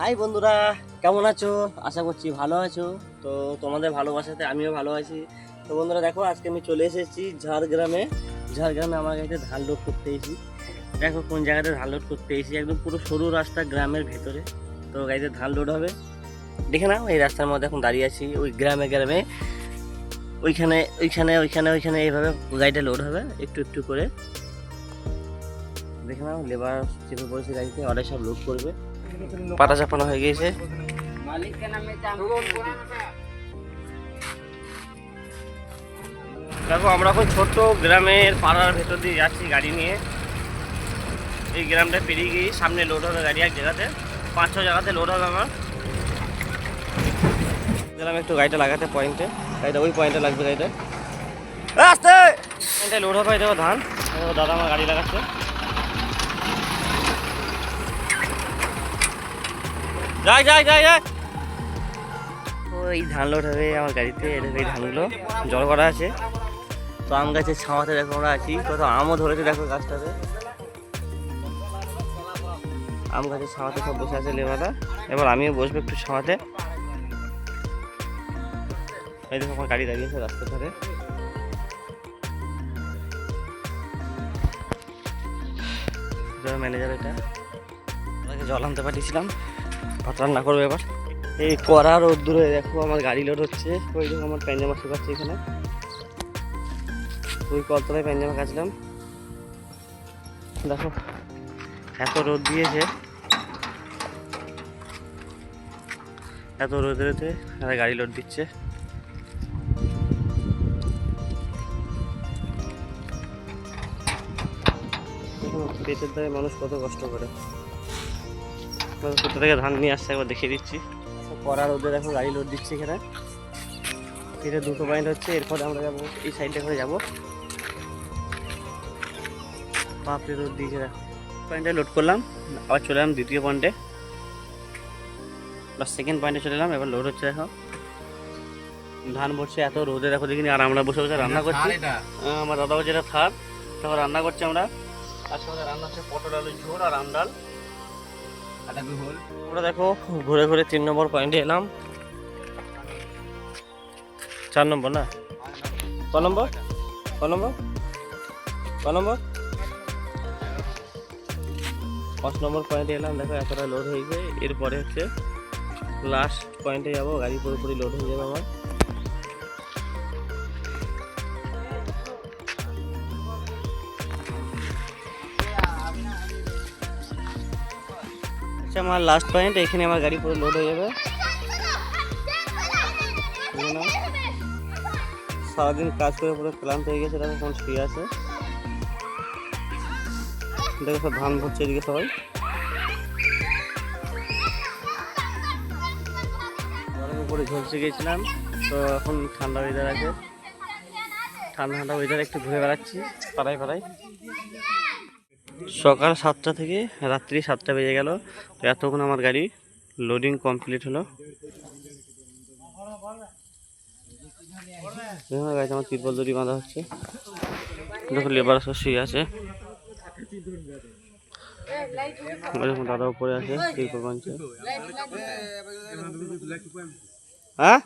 High বন্ধুরা, কেমন আছো? আশা করছি ভালো আছো। তো তোমাদের ভালোবাসাতে আমিও ভালো আছি। তো বন্ধুরা, দেখো, আজকে আমি চলে এসেছি ঝাড়গ্রামে। ঝাড়গ্রামে আমার কাছে ধান লোড করতে এসেছি। দেখো কোন জায়গাতে ধান লোড করতে এসেছি। একদম পুরো সরু রাস্তা গ্রামের ভেতরে। তো গাড়িতে ধান লোড হবে। দেখে নাও, এই রাস্তার মধ্যে এখন দাঁড়িয়ে আছি। ওই গ্রামে গ্রামে। ওইখানে ওইখানে ওইখানে ওইখানে এইভাবে গাড়িটা লোড হবে। একটু একটু করে। দেখে নাও লেবার চেপে পড়েছে গাড়িতে ওরাই সব লোড করবে। পাটা চাপানো হয়ে গিয়েছে। দেখো আমরা এখন ছোট্ট গ্রামের পাড়ার ভেতর দিয়ে যাচ্ছি গাড়ি নিয়ে। এই গ্রামটা পেরিয়ে গিয়ে সামনে লোড হবে গাড়ি এক জায়গাতে। পাঁচ ছ জায়গাতে লোড হবে আমার। গেলাম একটু গাড়িটা লাগাতে পয়েন্টে গাড়িটা ওই পয়েন্টে লাগবে গাড়িটা। আসতে! লোড হবে ধান। দাদা আমার গাড়ি লাগাচ্ছে। যাই যাই যাই যাই। ওই ধান লোড হবে আমার গাড়িতে এই ধানগুলো, জল করা আছে। তো আম গাছের ছাওয়াতে দেখো আমরা আছি কত আমও ধরেছে দেখো গাছটাতে। আম গাছের ছাওয়াতে সব বসে আছে লেবারা এবার আমিও বসবো একটু ছাওয়াতে এই দেখো আমার গাড়ি দাঁড়িয়েছে রাস্তার ধারে। ম্যানেজার এটা জল আনতে পাঠিয়েছিলাম। ভাত রান্না করব এবার। এই কড়া রোদ্দুরে দেখো আমার গাড়ি লোড হচ্ছে। ওই দেখো আমার প্যাঞ্জামা শুকাচ্ছে এখানে। ওই কলতলায় প্যাঞ্জামা কাচলাম। দেখো, এত রোদ দিয়েছে। এত রোদেতে আর গাড়ি লোড দিচ্ছে। পেটের দায়ে মানুষ কত কষ্ট করে। কোথা থেকে ধান নিয়ে আসছে একবার দেখিয়ে দিচ্ছি। কড়া রোদে দেখো গাড়ি লোড দিচ্ছে এখানে। এটা দুটো পয়েন্ট হচ্ছে এরপরে আমরা যাব এই সাইডটা করে যাব। বাপরে রোদ দিয়েছে দেখো। পয়েন্টে লোড করলাম আবার চলে এলাম দ্বিতীয় পয়েন্টে প্লাস সেকেন্ড পয়েন্টে চলে এলাম এবার লোড হচ্ছে দেখো। ধান ভরছে এত রোদে দেখো দেখিনি আর আমরা বসে বসে রান্না করছি। আমার দাদাও যেটা থার তারপর রান্না করছে আমরা। আর সঙ্গে রান্না হচ্ছে পটল আলুর ঝোল আর আমডাল দেখো, ঘুরে ঘুরে তিন নম্বর পয়েন্টে এলাম। চার নম্বর না? ক নম্বর? ক নম্বর? ক নম্বর? পাঁচ নম্বর পয়েন্টে এলাম, দেখো এতটা লোড হয়েছে এরপরে হচ্ছে লাস্ট পয়েন্টে যাব, গাড়ি পুরোপুরি লোড হয়ে যাবে আমার। আচ্ছা আমার লাস্ট পয়েন্ট এখানে আমার গাড়ি পুরো লোড হয়ে যাবে। সারাদিন কাজ করে পুরো ক্লান্ত হয়ে গেছে, দেখো এখন শুয়ে আছে। দেখো সব ধান ভরছে এদিকে সবাই। উপরে ঝলসে গিয়েছিলাম, তো এখন ঠান্ডা ওয়েদার আছে। ঠান্ডা ঠান্ডা ওয়েদার একটু ঘুরে বেড়াচ্ছি, পাড়ায় পাড়ায়। সকাল সাতটা থেকে রাত্রি সাতটা বেজে গেল। এতক্ষণ আমার গাড়ি লোডিং কমপ্লিট হলো। গাড়িতে আমার তিরপল দড়ি বাঁধা হচ্ছে। দেখো লেবার সব শুয়ে আছে। দাদা উপরে আছে, তিরপল বাঁধছে। হ্যাঁ?